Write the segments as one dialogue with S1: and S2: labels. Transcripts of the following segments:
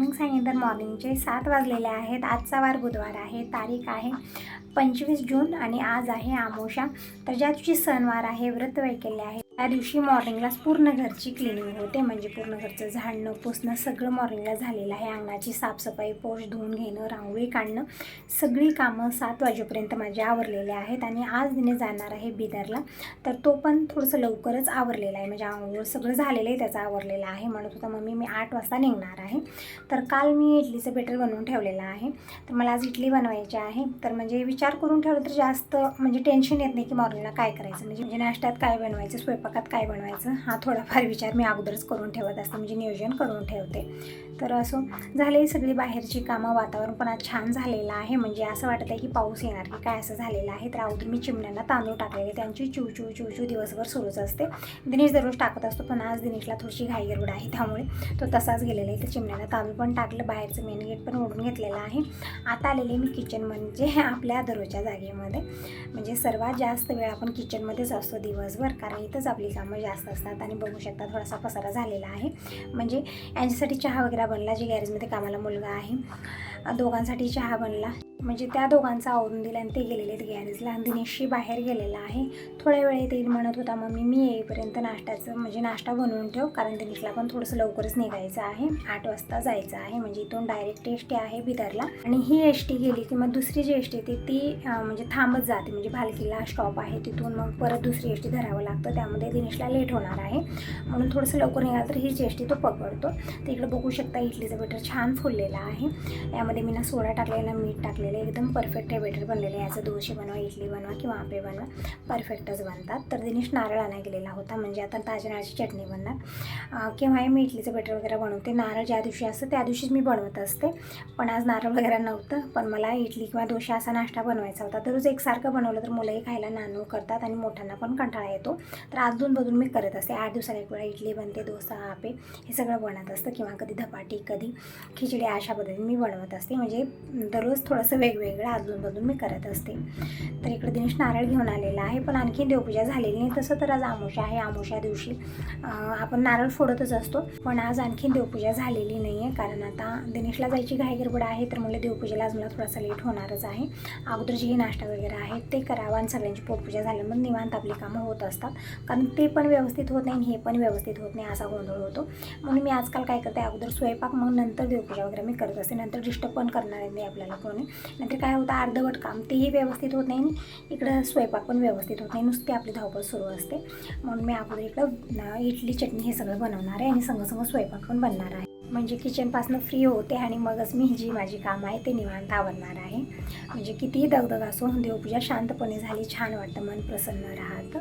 S1: Morning timing सांगितलं तर मॉर्निंगचे सात वाजलेले आहेत. आजचा वार बुधवार आहे. तारीख आहे पंचवीस जून आणि आज आहे आमोशा. तर ज्या दिवशी सणवार आहे व्रत वैकल्य आहे त्या दिवशी मॉर्निंगलाच पूर्ण घरची क्लिनिंग होते. म्हणजे पूर्ण घरचं झाडणं पुसणं सगळं मॉर्निंगला झालेलं आहे. अंगणाची साफसफाई पोष धुवून घेणं रांगोळी काढणं सगळी कामं सात वाजेपर्यंत माझे आवरलेले आहेत आणि आज दिने जाणार आहे बिदरला. तर तो पण थोडंसं लवकरच आवरलेला आहे. म्हणजे आंघोळ सगळं झालेलं आहे त्याचं आवरलेला आहे. म्हणत होता मम्मी मी आठ वाजता निघणार आहे. तर काल मी इडलीचं बेटर बनवून ठेवलेलं आहे. तर मला आज इडली बनवायची आहे. तर म्हणजे विचार करून ठेवलं तर जास्त म्हणजे टेन्शन येत नाही की मॉर्निंगला काय करायचं. म्हणजे म्हणजे नाश्त्यात काय बनवायचं स्वयंपाक स्वयंपाकात काय बनवायचं? हा थोडाफार विचार मी अगोदरच करून ठेवत असते म्हणजे नियोजन करून ठेवते. तर असो झाले सगळी बाहेरची कामं वातावरण पण आज छान झालेलं आहे. म्हणजे असं वाटत आहे की पाऊस येणार की काय असं झालेलं आहे. तर अगोदर मी चिमण्यांना तांदूळ टाकलेले त्यांची चू चू चू चू दिवसभर सुरूच असते. दिनेश दररोज टाकत असतो पण आज दिनेशला थोडीशी घाई आहे त्यामुळे तो तसाच गेलेला आहे. तर चिमण्यांना तांदूळ पण टाकलं बाहेरचं मेन गेट पण ओढून घेतलेलं आहे. आता आलेले मी किचन म्हणजे आपल्या दररोजच्या जागेमध्ये. म्हणजे सर्वात जास्त वेळ आपण किचनमध्येच असतो दिवसभर कारण इथंच आपली कामं जास्त असतात आणि बघू शकता थोडासा पसारा झालेला आहे. म्हणजे यांच्यासाठी चहा वगैरे बनला जे गॅरेजमध्ये कामाला मुलगा आहे. दोघांसाठी चहा बनला. म्हणजे त्या दोघांचा आवरून दिला आणि ते गेलेले आहेत गॅरेजला आणि दिनेशशी बाहेर गेलेला आहे. थोड्या वेळेत येईल म्हणत होता मम्मी मी येईपर्यंत नाश्त्याचं म्हणजे नाश्ता बनवून ठेव कारण दिनेशला पण थोडंसं लवकरच निघायचं आहे. आठ वाजता जायचं आहे म्हणजे इथून डायरेक्ट एस टी आहे बिदरला. आणि ही एस टी गेली की मग दुसरी जी एस टी ती ती म्हणजे थांबत जाते. म्हणजे भालकीला स्टॉप आहे तिथून मग परत दुसरी एस टी धरावं लागतं. त्यामध्ये दिनेशला लेट होणार आहे. म्हणून थोडंसं लवकर निघालं तर हीच एस टी तो पकडतो. तर इकडे बघू शकता इडलीचं बेटर छान फुललेलं आहे. यामध्ये मी ना सोडा टाकलेला मीठ टाकलेलं बनलेले एकदम परफेक्ट हे बेटर बनलेले याचं दोशी बनवा इडली बनवा किंवा आपे बनवा परफेक्टच बनतात. तर दिनेश नारळ आणा गेलेला होता म्हणजे आता ताज्या नारळाची चटणी बनणार. किंवा केव्हाही मी इडलीचं बेटर वगैरे बनवते नारळ ज्या दिवशी असतं त्या दिवशीच मी बनवत असते. पण आज नारळ वगैरे नव्हतं पण मला इडली किंवा दोशा असा नाश्ता बनवायचा होता. दररोज एकसारखं बनवलं तर मुलंही खायला नानू करतात आणि मोठ्यांना पण कंटाळा येतो. तर अजून बदून मी करत असते. आठ दिवसाला एक वेळा इडली बनते डोसा आपे हे सगळं बनत असतं. किंवा कधी धपाटी कधी खिचडी अशा पद्धतीने मी बनवत असते. म्हणजे दररोज थोडंसं वेगवेगळं अजून मी करत असते. तर इकडे दिनेश नारळ घेऊन आलेला आहे पण आणखी देवपूजा झालेली नाही. तसं तर आज आमोशा आहे. आमोशा दिवशी आपण नारळ फोडतच असतो पण आज आणखी देवपूजा झालेली नाही आहे कारण आता दिनेशला जायची घाई गडबड आहे तर मला देवपूजेला आज मला थोडासा लेट होणारच आहे. अगोदर जे नाश्ता वगैरे आहे ते करावं आणि सगळ्यांची पोटपूजा झाली मग निवांत आपली कामं होत असतात. कारण ते पण व्यवस्थित होत नाही आणि हे पण व्यवस्थित होत नाही असा गोंधळ होतो. म्हणून मी आजकाल काय करते अगोदर स्वयंपाक मग नंतर देवपूजा वगैरे मी करत असते. नंतर डिस्टर्ब पण करणार नाही आपल्याला कोणी. नाहीतर काय होतं अर्धवट काम तेही व्यवस्थित होत नाही. आणि इकडं स्वयंपाक पण व्यवस्थित होत नाही. नुसती आपली धावपळ सुरू असते. म्हणून मी अगोदर इकडं इडली चटणी हे सगळं बनवणार आहे आणि संग संग स्वयंपाक पण बनणार आहे. म्हणजे किचनपासून फ्री होते आणि मगच मी जी माझी कामं आहे ते निवांत आवडणार आहे. म्हणजे कितीही दगदग असो देवपूजा शांतपणे झाली छान वाटतं मन प्रसन्न राहतं.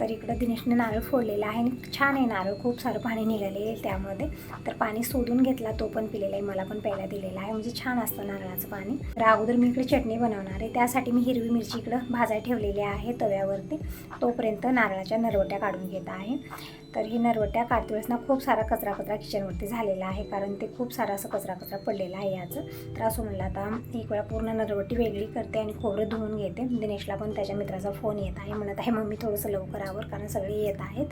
S1: तर इकडं दिनेशने नारळ फोडलेला आहे आणि छान आहे नारळ खूप सारं पाणी निघाले आहे त्यामध्ये. तर पाणी सोडून घेतला तो पण पिलेला आहे मला पण प्यायला दिलेला आहे. म्हणजे छान असतं नारळाचं पाणी. तर अगोदर मी इकडे चटणी बनवणार आहे. त्यासाठी मी हिरवी मिरची इकडं भाजाय ठेवलेली आहे तव्यावरती. तोपर्यंत नारळाच्या नरवट्या काढून घेत आहे. तर ही नरवट्या काढते वेळेस ना खूप सारा कचरा कचरा किचनवरती झालेला आहे कारण ते खूप सारा असं कचरा कचरा पडलेला आहे याचं. तर असं म्हणलं आता एक वेळा पूर्ण नरवटी वेगळी करते आणि खोबरं धुवून घेते. दिनेशला पण त्याच्या मित्राचा फोन येत आहे. म्हणत आहे मग मी थोडंसं लवकर आवर कारण सगळे येत आहेत.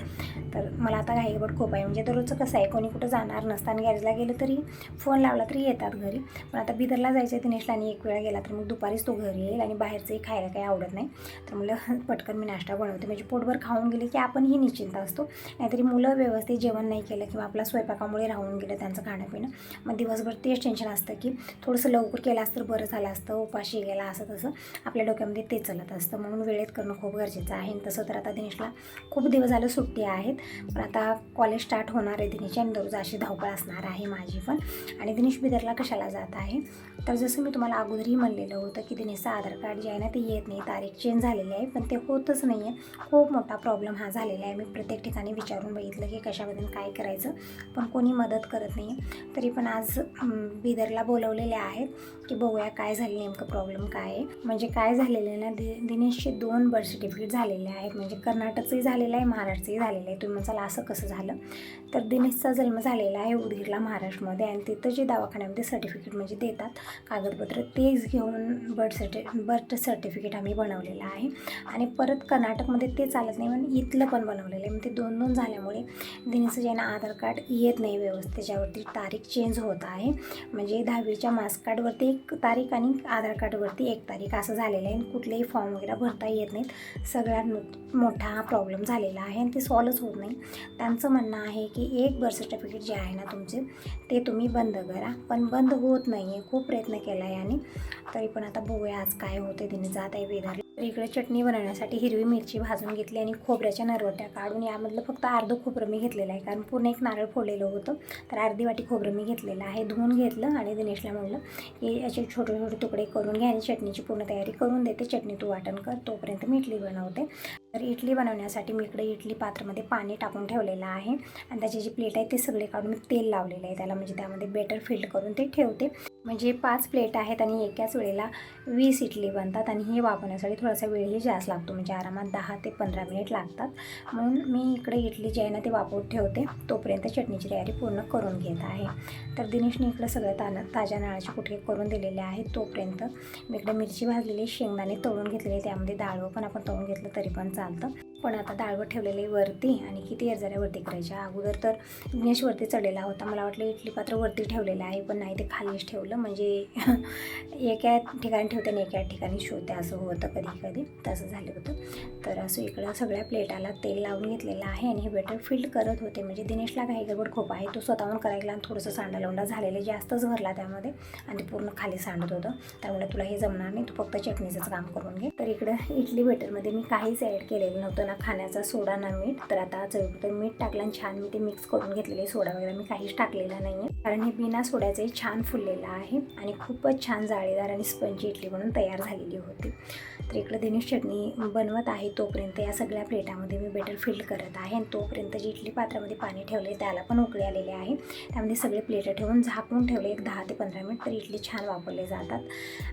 S1: तर मला आता घाईगड खूप आहे. म्हणजे दररोजचं कसं आहे कोणी कुठं जाणार नसताना गॅरेजला गेलं तरी फोन लावला तरी येतात घरी. पण आता बिदरला जायचं आहे दिनेशला आणि एक वेळा गेला तर मग दुपारीच तो घरी येईल आणि बाहेरचंही खायला काही आवडत नाही. तर मला पटकन मी नाश्ता बनवते. म्हणजे पोटभर खाऊन गेले की आपणही निश्चिंत असतो. नाहीतरी मुलं व्यवस्थित जेवण नाही केलं किंवा आपल्या स्वयंपाकामुळे राहून गेलं त्यांचं खाणं पिणं मग दिवसभर तेच टेन्शन असतं की थोडंसं लवकर केलं असतं तर बरं झालं असतं. उपाशी गेला असं तसं आपल्या डोक्यामध्ये ते चालत असतं. म्हणून वेळेत करणं खूप गरजेचं आहे. आणि तसं तर आता दिनेशला खूप दिवस झालं सुट्टी आहेत. पण आता कॉलेज स्टार्ट होणार आहे. दिनेश आणि दररोज अशी धावपळ असणार आहे माझी पण. आणि दिनेश बिदरला कशाला जात आहे? तर जसं मी तुम्हाला अगोदरही म्हणलेलं होतं की दिनेशचं आधार कार्ड जे आहे ना ते येत नाही. तारीख चेंज झालेली आहे पण ते होतच नाही आहे खूप मोठा प्रॉब्लेम हा झालेला आहे. मी प्रत्येक ठिकाणी विचारून बघितलं की कशाबद्दल काय करायचं पण कोणी मदत करत नाही आहे तरी पण आज बिदरला बोलवलेले आहेत की बघूया काय झालं नेमकं प्रॉब्लेम काय आहे. म्हणजे काय झालेलं आहे ना दि दिनेशचे दोन बर्थ सर्टिफिकेट झालेले आहेत. म्हणजे कर्नाटकचंही झालेलं आहे महाराष्ट्रचंही झालेलं आहे. तुम्ही म्हणाल असं कसं झालं? तर दिनेशचा जन्म झालेला आहे उदगीरला महाराष्ट्रामध्ये. आणि तिथं जे दवाखान्यामध्ये सर्टिफिकेट म्हणजे देतात कागदपत्र तेच घेऊन बर्थ सर्टि बर्थ सर्टिफिकेट आम्ही बनवलेलं आहे. आणि परत कर्नाटकमध्ये ते चालत नाही म्हणून इथलं पण बनवलेलं आहे. मग ते दोन दोन झाल्यामुळे दिनेचं ज्यांना आधार कार्ड येत नाही व्यवस्थित त्याच्यावरती तारीख चेंज होत आहे म्हणजे दहावीच्या मार्क्स कार्डवरती एक तारीख आणि आधार कार्डवरती एक तारीख असं झालेलं आहे. आणि कुठलेही फॉर्म वगैरे भरता येत नाहीत. सगळ्यात मोठा हा प्रॉब्लेम झालेला आहे आणि ते सॉल्वच होत नाही. त्यांचं म्हणणं आहे की एक बर्थ सर्टिफिकेट जे आहे ना तुमचे ते तुम्ही बंद करा. पण बंद होत नाही आहे खूप प्रयत्न केला आहे आणि तरी पण आता बघूया आज काय होते तिने जात आहे बेदार तर इकडे चटणी बनवण्यासाठी हिरवी मिरची भाजून घेतली आणि खोबऱ्याच्या नरवट्या काढून यामधलं फक्त अर्धं खोबरं मी घेतलेलं आहे. कारण पूर्ण एक नारळ फोडलेलं होतं. तर अर्धी वाटी खोबरं मी घेतलेलं आहे. धुवून घेतलं आणि दिनेशला म्हणलं की याचे छोटे छोटे तुकडे करून घ्या आणि चटणीची पूर्ण तयारी करून देते. चटणी तू वाटण कर. तोपर्यंत मी इडली बनवते. तर इडली बनवण्यासाठी मी इकडे इडली पात्रामध्ये पाणी टाकून ठेवलेलं आहे. आणि त्याची जी प्लेट आहे ते सगळे काढून मी तेल लावलेलं आहे. त्याला म्हणजे त्यामध्ये बेटर फिल्ड करून ते ठेवते. म्हणजे पाच प्लेट आहेत आणि एकाच वेळेला वीस इडली बनतात आणि हे वापरण्यासाठी थोडासा वेळही जास्त लागतो. म्हणजे आरामात दहा ते पंधरा मिनिट लागतात. म्हणून मी इकडे इडली जे आहे ना ते वापरून ठेवते. तोपर्यंत चटणीची तयारी पूर्ण करून घेत आहे. तर दिनेशने इकडं सगळं ताना ताज्या नाळाचे कुठे करून दिलेले आहेत. तोपर्यंत मी इकडे मिरची भाजलेली शेंगदाणे तळून घेतलेले त्यामध्ये डाळवं पण आपण तळून घेतलं तरी पण चालतं. पण आता डाळवं ठेवलेले वरती आणि किती वरती करायच्या अगोदर तर दिनेश वरती चढलेला होता. मला वाटलं इडली पात्र वरती ठेवलेलं आहे पण नाही ते खालीच ठेवलं. म्हणजे एका ठिकाणी ठेवते आणि एका ठिकाणी शोधते असं होतं कधी कधी तसं झालं होतं. तर असं इकडं सगळ्या प्लेटाला तेल लावून घेतलेलं आहे आणि हे बेटर फिल्ड करत होते. म्हणजे दिनेशला काही गडबड खूप आहे. तो स्वतःहून करायला आणि थोडंसं सांडालोंडा झालेलं जास्तच भरला त्यामध्ये आणि ते पूर्ण खाली सांडत होतं. त्यामुळे तुला हे जमणार नाही. तू फक्त चटणीचंच काम करून घे. तर इकडं इडली बेटरमध्ये मी काहीच ॲड केलेलं नव्हतं. ना खाण्याचा सोडा ना मीठ. तर आता चवीपुरतं मीठ टाकलं आणि छान मी ते मिक्स करून घेतलेले सोडा वगैरे. मी काहीच टाकलेला नाही आहे कारण हे बिना सोड्याचंही छान फुललेलं आहे आणि खूपच छान जाळीदार आणि स्पंजी इडली म्हणून तयार झालेली होती. तर इकडं दिनेश चटणी बनवत आहे तोपर्यंत या सगळ्या प्लेटामध्ये मी बेटर फिल्ड करत आहे आणि तोपर्यंत जी इडली पात्रामध्ये पाणी ठेवले त्याला पण उकळी आलेले आहे. त्यामध्ये सगळे प्लेटं ठेवून झाकून ठेवले एक दहा ते पंधरा मिनिट तर इडली छान वापरले जातात.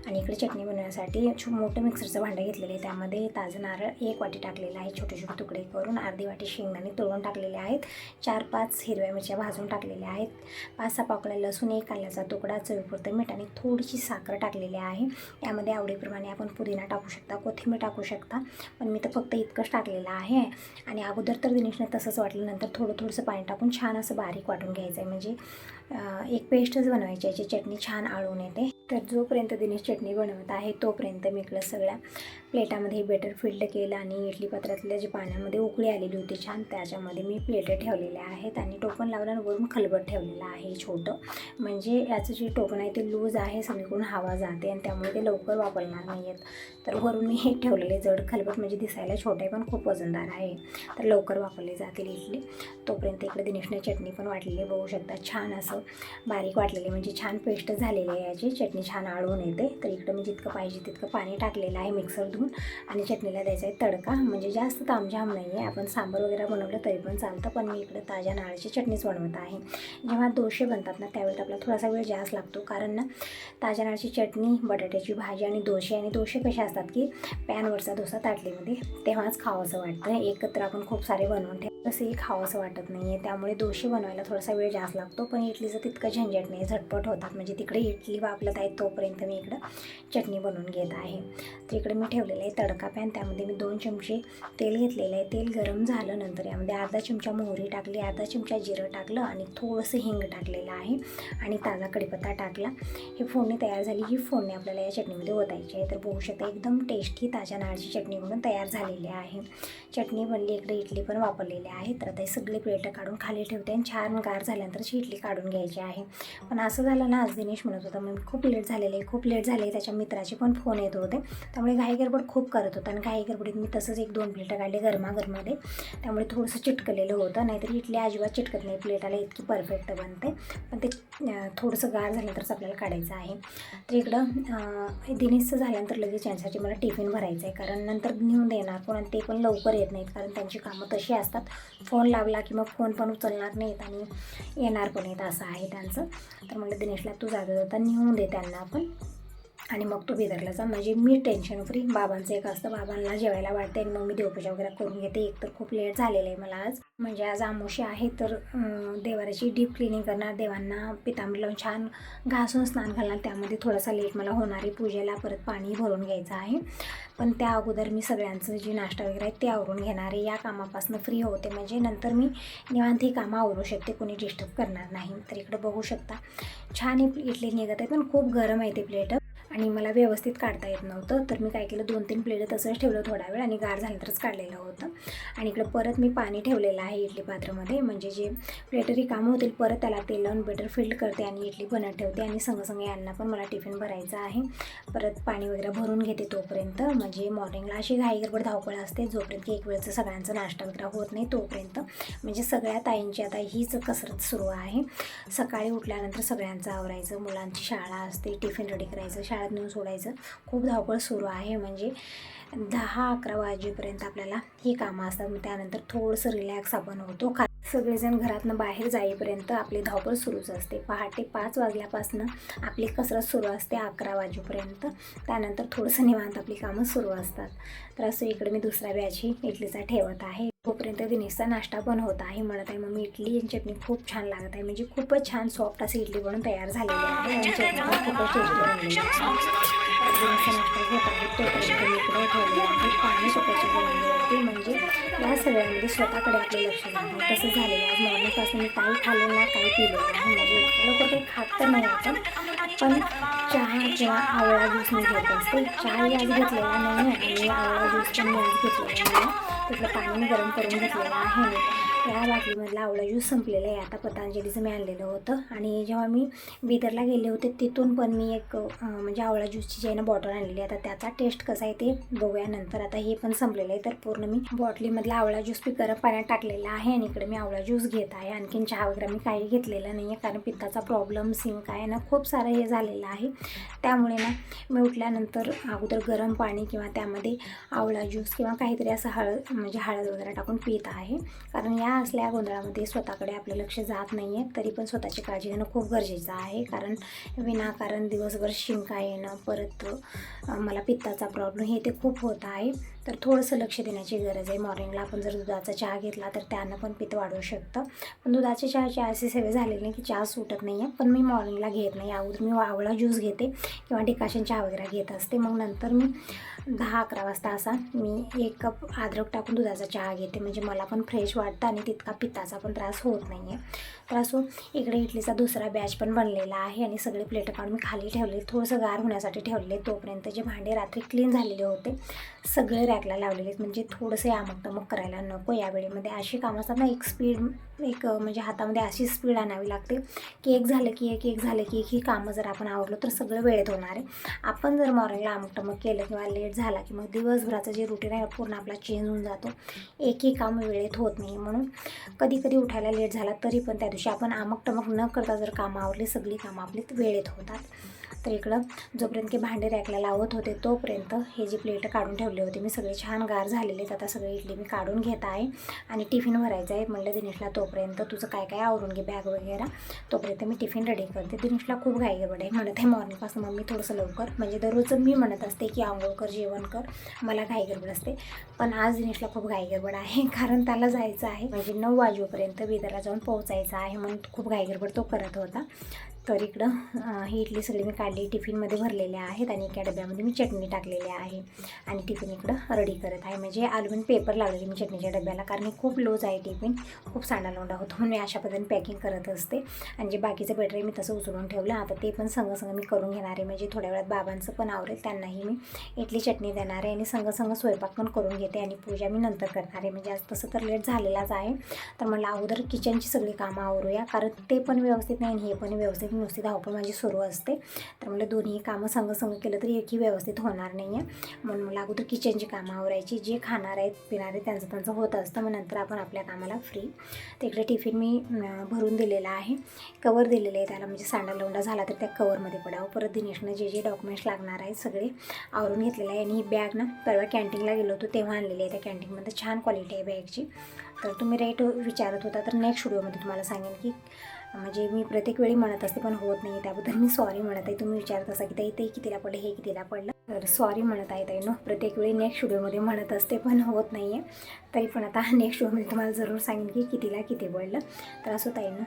S1: आणि इकडे चटणी बनवण्यासाठी मोठं मिक्सरचं भांडं घेतलेलं आहे. त्यामध्ये ताजं नारळ एक वाटी टाकलेलं आहे. छोटं छोटे तुकडे करून अर्धी वाटी शेंगदाणे तळून टाकलेले आहेत. चार पाच हिरव्या मिरच्या भाजून टाकलेल्या आहेत. पाच सहा पाकळ्या लसूण एक आल्याचा तुकडा चवीपुरतं मीठ आणि थोडीशी साखर टाकलेली आहे. यामध्ये आवडीप्रमाणे आपण पुदिना टाकू शकता कोथिंबीर टाकू शकता पण मी तर फक्त इतकंच टाकलेलं आहे. आणि अगोदर तर दिनेशने तसंच वाटलं नंतर थोडं थोडंसं पाणी टाकून छान असं बारीक वाटून घ्यायचं आहे म्हणजे एक पेस्टच बनवायची याची चटणी छान आळून येते. तर जोपर्यंत दिनेश चटणी बनवत आहे तोपर्यंत मी इकडं सगळ्या प्लेटामध्ये बेटर फिल्ड केलं आणि इडली पात्रातल्या जे पाण्यामध्ये उकळी आलेली होती छान त्याच्यामध्ये मी प्लेटं ठेवलेल्या आहेत आणि टोपण लावलं वरून खलबट ठेवलेलं आहे छोटं. म्हणजे याचं जे टोपण आहे ते लूज आहे सगळीकडून हवा जाते आणि त्यामुळे ते लवकर वापरणार नाही आहेत तर वरून मी हे ठेवलेले जड खलबट म्हणजे दिसायला छोटे पण खूप वजनदार आहे. तर लवकर वापरले जातील इडली. तोपर्यंत इकडे दिनेशने चटणी पण वाटलेली बघू शकता छान असं बारीक वाटलेली म्हणजे छान पेस्ट झालेली आहे याची. चटणी छान आळून येते. तर इकडं मी जितकं पाहिजे तितकं पाणी टाकलेलं आहे मिक्सर धुवून आणि चटणीला द्यायचा आहे तडका. म्हणजे जास्त तामझाम नाही आहे. आपण सांबार वगैरे बनवलं तरी पण चालतं. पण मी इकडं ताज्या नारळाची चटणीच बनवत आहे. जेव्हा दोशे बनतात ना त्यावेळेस आपला थोडासा वेळ जास्त लागतो. कारण ना ताज्या नारळाची चटणी बटाट्याची भाजी आणि दोशे आणि दोशे कसे असतात की पॅनवरचा डोसा ताटलीमध्ये तेव्हाच खावंसं वाटतं. एकत्र आपण खूप सारे बनवून ठेव तसंही खावंसं वाटत नाही आहे. त्यामुळे दोशे बनवायला थोडासा वेळ जास्त लागतो. पण इडलीचं तितकं झंझट नाही. झटपट होतात. म्हणजे तिकडे इडली वापरत आहे तोपर्यंत मी इकडं चटणी बनवून घेत आहे. तर इकडे मी ठेवलेलं आहे तडका पॅन त्यामध्ये मी दोन चमचे तेल घेतलेलं आहे. तेल गरम झालं नंतर यामध्ये अर्धा चमचा मोहरी टाकली अर्धा चमचा जिरं टाकलं आणि थोडंसं हिंग टाकलेलं आहे आणि ताजा कढीपत्ता टाकला. ही फोडणी तयार झाली. ही फोडणी आपल्याला या चटणीमध्ये ओतायची आहे. तर बघू शकता एकदम टेस्टी ताज्या नाळची चटणी म्हणून तयार झालेली आहे. चटणी बनली इकडे इडली पण वापरलेली आहे. तर आता हे सगळे प्लेटं काढून खाली ठेवते आणि छान गार झाल्यानंतरची इडली काढून घ्यायची आहे. पण असं झालं ना आज दिनेश म्हणत होता मग खूप लेट झालेलं आहे खूप लेट झाले त्याच्या मित्राचे पण फोन येत होते. त्यामुळे घाई गडबड खूप करत होता आणि घाई गडबडीत मी तसंच एक दोन प्लेटं काढले गरमागरमध्ये त्यामुळे थोडंसं चिटकलेलं होतं नाहीतर इथली अजिबात चिटकत नाही प्लेटाला इतकी परफेक्ट बनते. पण ते थोडंसं गार झाल्यानंतरच आपल्याला काढायचं आहे. तर इकडं दिनेशचं झाल्यानंतर लगेच यांच्यासाठी मला टिफिन भरायचं आहे कारण नंतर नेऊन देणार पण ते पण लवकर येत नाहीत कारण त्यांची कामं तशी असतात. फोन लावला की मग फोन पण उचलणार नाहीत आणि येणार पण येत असं आहे त्यांचं. तर म्हणलं दिनेशला तू जागा होता नेऊन दे त्यांना. आपण आणि मग तो बिदरला जा म्हणजे मी टेन्शन फ्री बाबांचं एक असतं बाबांना जेवायला वाटते आणि मग मी देवपूजा वगैरे करून घेते. एक तर खूप लेट झालेलं आहे मला आज. म्हणजे आज आमोशी आहे तर देवाराची डीप क्लिनिंग करणार. देवांना पितांबरी लावून छान घासून स्नान घालणार. त्यामध्ये थोडासा लेट मला होणार आहे पूजेला. परत पाणी भरून घ्यायचं आहे. पण त्या अगोदर मी सगळ्यांचं जे नाश्ता वगैरे आहे ते आवरून घेणार आहे. या कामापासून फ्री होते. म्हणजे नंतर मी निवांत ही कामं आवरू शकते. कोणी डिस्टर्ब करणार नाही. तर इकडं बघू शकता. छान आहे इडली निघत आहे पण खूप गरम आहे ते प्लेट आणि मला व्यवस्थित काढता येत नव्हतं. तर मी काय केलं दोन तीन प्लेट तसंच ठेवलं थोडा वेळ आणि गार झाल्यानंतरच काढलेलं होतं. आणि इकडं परत मी पाणी ठेवलेलं आहे इडली पात्रामध्ये. म्हणजे जे प्लेट रिकामं होतील परत त्याला तेल लावून बेटर फिल्ड करते आणि इडली बनत ठेवते आणि संगसंग यांना पण मला टिफिन भरायचा आहे. परत पाणी वगैरे भरून घेते तोपर्यंत. म्हणजे मॉर्निंगला अशी घाई गडबड धावपळ असते. जोपर्यंत की एक वेळचं सगळ्यांचा नाश्ता वगैरे होत नाही तोपर्यंत. म्हणजे सगळ्या ताईंची आता हीच कसरत सुरू आहे. सकाळी उठल्यानंतर सगळ्यांचं आवरायचं मुलांची शाळा असते टिफिन रेडी करायचं शाळा शाळेत नेऊन सोडायचं. खूप धावपळ सुरू आहे. म्हणजे दहा अकरा वाजेपर्यंत आपल्याला ही कामं असतात. मग त्यानंतर थोडंसं रिलॅक्स आपण होतो. का सगळेजण घरातनं बाहेर जाईपर्यंत आपली धावपळ सुरूच असते. पहाटे पाच वाजल्यापासून आपली कसरत सुरू असते अकरा वाजेपर्यंत. त्यानंतर थोडंसं निवांत आपली कामं सुरू असतात. तर असं इकडे मी दुसऱ्या ही इडलीचा ठेवत आहे. तोपर्यंत दिनेशचा नाश्ता पण होत आहे म्हणत आहे मम्मी इडली आणि चटणी खूप छान लागत आहे. म्हणजे खूपच छान सॉफ्ट अशी इडली बनून तयार झालेली आहे. आणि चटणी खूपच टेस्टी बनलेली दिनेशचा नाश्ता घेत आहे. तोपर्यंत मी इकडे ठेवले आहे पाणी स्वतःची बनवली म्हणजे या सगळ्यामध्ये स्वतःकडे आपलं लक्ष नाही. तसं झालेलं आहे. मॉर्निंगपासून मी काही खाल्लं ना काही पिलेलं नाही. म्हणजे लवकर काही खात तर नाही आपण. पण चहा किंवा आवळा ज्यूस मी घेत असते. चहा आज घेतलेला नाही आहे आणि आवळा ज्यूस पण मी आज घेतलेला नाही. तिथलं पाणी गरम करून घेतलेलं आहे. ह्या बाटलीमधला आवळा ज्यूस संपलेला आहे. आता पतंजलीचं मी आणलेलं होतं. आणि जेव्हा मी बिदरला गेले होते तिथून पण मी एक म्हणजे आवळा ज्यूसची जी आहे ना बॉटल आणलेली आहे. आता त्याचा टेस्ट कसा आहे ते बघूया नंतर आता हे पण संपलेलं आहे. तर पूर्ण मी बॉटलीमधला आवळा ज्यूस मी गरम पाण्यात टाकलेला आहे आणि इकडे मी आवळा ज्यूस घेत आहे. आणखीन चहा वगैरे मी काही घेतलेला नाही आहे कारण पित्ताचा प्रॉब्लेम सिंक आहे ना खूप सारं हे झालेलं आहे. त्यामुळे ना मी उठल्यानंतर अगोदर गरम पाणी किंवा त्यामध्ये आवळा ज्यूस किंवा काहीतरी असं हळद म्हणजे हळद वगैरे टाकून पित आहे. कारण या असल्या गोंधळामध्ये स्वतःकडे आपलं लक्ष जात नाही आहे तरी पण स्वतःची काळजी घेणं खूप गरजेचं आहे. कारण विनाकारण दिवसभर शिंका येणं परत मला पित्ताचा प्रॉब्लेम हे ते खूप होत आहे. तर थोडंसं लक्ष देण्याची गरज आहे. मॉर्निंगला आपण जर दुधाचा चहा घेतला तर त्यानं पण पित्त वाढू शकतं. पण दुधाच्या चहाची अशी सवय झालेली नाही की चहा सुटत नाही आहे पण मी मॉर्निंगला घेत नाही. अगोदर मी आवळा ज्यूस घेते किंवा डिकाशन चहा वगैरे घेत असते. मग नंतर मी दहा अकरा वाजता असा मी एक कप अद्रक टाकून दुधाचा चहा घेते. म्हणजे मला पण फ्रेश वाटतं आणि तितका पित्ताचा पण त्रास होत नाही आहे तर असो इकडे इडलीचा दुसरा बॅच पण बनलेला आहे आणि सगळे प्लेट काढून मी खाली ठेवले. थोडंसं गार होण्यासाठी ठेवले तोपर्यंत जे भांडे रात्री क्लीन झालेले होते सगळे रॅकला लावलेले आहेत. म्हणजे थोडंसं यामक टमक करायला नको या वेळेमध्ये. अशी कामं असतात ना एक स्पीड एक म्हणजे हातामध्ये अशी स्पीड आणावी लागते. की एक झालं की एक एक झालं की एक ही कामं जर आपण आवडलो तर सगळं वेळेत होणार आहे. आपण जर मॉर्निंगला आमकटमक टमक केलं किंवा लेट झाला की मग दिवसभराचं जे रुटीन आहे पूर्ण आपला चेंज होऊन जातो. एकही काम वेळेत होत नाही. म्हणून कधी कधी उठायला लेट झाला तरी पण त्या दिवशी आपण आमक टमक न करता जर कामं आवरली सगळी कामं आपली वेळेत होतात. तर इकडं जोपर्यंत की भांडे रॅकला लावत होते तोपर्यंत हे जी प्लेट काढून ठेवले होते मी सगळे छान गार झालेले आहेत. आता सगळे इडली मी काढून घेत आहे आणि टिफिन भरायचं आहे. म्हणलं दिनेशला तोपर्यंत तुझं काय काय आवरून घे बॅग वगैरे. तोपर्यंत मी टिफिन रेडी करते. दिनेशला खूप घाई गडबड आहे. म्हणत आहे मॉर्निंगपासून मम्मी थोडंसं लवकर. म्हणजे दररोजचं मी म्हणत असते की आंघोळ कर जेवण कर. मला घाई गडबड असते. पण आज दिनेशला खूप घाईगडबड आहे. कारण त्याला जायचं आहे. म्हणजे नऊ वाजेपर्यंत बिदरला जाऊन पोहोचायचं आहे म्हणून खूप घाईगडबड तो करत होता. तर इकडं ही इडली सगळी मी काढली. टिफिनमध्ये भरलेल्या आहेत आणि एका डब्यामध्ये मी चटणी टाकलेली आहे. आणि टिफिन इकडं रेडी करत आहे. म्हणजे अल्युमिनियम पेपर लावलेली मी चटणीच्या डब्याला. कारण मी खूप लोज आहे टिफिन. खूप सांडा लोंडा होतो म्हणून मी अशा पद्धतीने पॅकिंग करत असते. आणि जे बाकीचं बेटर आहे मी तसं उचलून ठेवलं. आता ते पण संगसंग मी करून घेणार आहे. म्हणजे थोड्या वेळात बाबांचं पण आवरेल. त्यांनाही मी इडली चटणी देणार आहे. आणि संगसंग स्वयंपाक पण करून येते आणि पूजा मी नंतर करणार आहे. म्हणजे आज तसं तर लेट झालेलाच आहे. तर मला अगोदर किचनची सगळी कामं आवरूया. कारण ते पण व्यवस्थित नाही आणि हे पण व्यवस्थित नुसती धावपळ माझी सुरू असते. तर मला दोन्ही कामं संग संग केलं तरी एकही व्यवस्थित होणार नाही आहे म्हणून मला अगोदर किचनची कामं आवरायची. जे खाणार आहेत पिणार आहेत त्यांचं त्यांचं होत असतं. मग नंतर आपण आपल्या कामाला फ्री तिकडे टिफिन मी भरून दिलेला आहे. कवर दिलेलं आहे त्याला. म्हणजे सांडा लोंडा झाला तर त्या कवरमध्ये पडावं. परत दिनेशनं जे जे डॉक्युमेंट्स लागणार आहेत सगळे आवरून घेतलेले आहे. आणि ही बॅग ना परवा कॅन्टीनला गेलो होतो तेव्हा आणलेली आहे त्या कॅन्टीनमध्ये. छान क्वालिटी आहे बॅगची. तर तुम्ही रेट विचारत होता तर नेक्स्ट व्हिडिओमध्ये तुम्हाला सांगेन की म्हणजे मी प्रत्येक वेळी म्हणत असते पण होत नाही. त्याबद्दल मी सॉरी म्हणत आहे. तुम्ही विचारत असा की ते कितीला पडलं हे कितीला पडलं? तर सॉरी म्हणत आहे ताई नो. प्रत्येक वेळी नेक्स्ट व्हिडिओमध्ये म्हणत असते पण होत नाही आहे तरी पण आता नेक्स्ट व्हिडिओमध्ये तुम्हाला जरूर सांगेन की कितीला किती पडलं तर असं ताईनं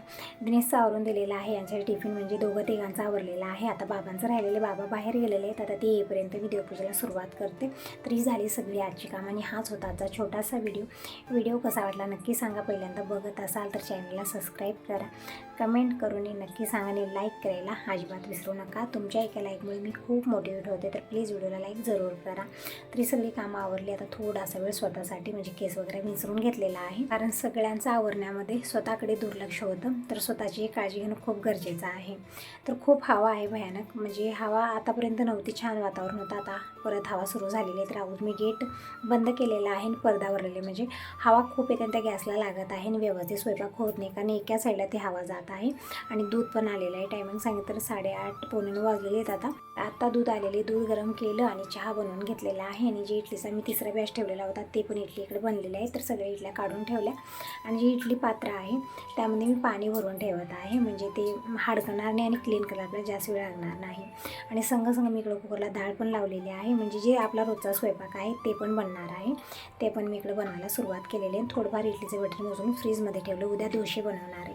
S1: दिनेशचं आवरून दिलेलं आहे यांच्या टिफिन म्हणजे दोघं तिघांचा आवरलेला आहे. आता बाबांचं राहिलेले बाबा बाहेर गेलेले आहेत. आता ते येईपर्यंत मी देवपूजेला सुरुवात करते. तर ही झाली सगळी आजची काम आणि हाच होता आजचा छोटासा व्हिडिओ व्हिडिओ कसा वाटला नक्की सांगा. पहिल्यांदा बघत असाल तर चॅनलला सबस्क्राईब करा. कमेंट करून नक्की सांगा आणि लाईक करायला अजिबात विसरू नका. तुमच्या एका लाईकमुळे मी खूप मोटिवेट होते. तर प्लीज व्हिडिओला लाईक जरूर करा. तरी सगळी कामं आवरली आता थोडासा वेळ स्वतःसाठी म्हणजे केस वगैरे विसरून घेतलेला आहे. कारण सगळ्यांचं आवरण्यामध्ये स्वतःकडे दुर्लक्ष होतं. तर स्वतःची काळजी घेणं खूप गरजेचं आहे. तर खूप हवा आहे भयानक. म्हणजे हवा आतापर्यंत नव्हती छान वातावरण होतं. आता परत हवा सुरू झालेली आहे तर मी गेट बंद केलेला आहे आणि पडदा वरलेले म्हणजे हवा खूप येते त्या गॅसला लागत आहे आणि व्यवस्थित स्वयंपाक होत नाही कारण एका साईडला ती हवा जात आहे आणि दूध पण आलेलं आहे. टायमिंग सांगितलं तर साडेआठ पावणे वाजलेले आहेत आता. आत्ता दूध आलेले दूध गरम केलं आणि चहा बनवून घेतलेला आहे आणि जे इडलीचा मी तिसरा बॅच ठेवलेला होता ते पण इडली इकडे बनलेले आहे. तर सगळ्या इडल्या काढून ठेवल्या आणि जी इडली पात्र आहे त्यामध्ये मी पाणी भरून ठेवत आहे. म्हणजे ते हाडकणार नाही आणि क्लीन करायला आपल्याला जास्त वेळ लागणार नाही. आणि संघ संग मी इकडं कुकरला डाळ पण लावलेली आहे. म्हणजे जे आपला रोजचा स्वयंपाक आहे ते पण बनणार आहे. ते पण मी इकडे बनवायला सुरुवात केलेली आहे. थोडंफार इडलीचे बटर मोजून फ्रीजमध्ये ठेवलं. उद्या दोशे बनवणार आहे.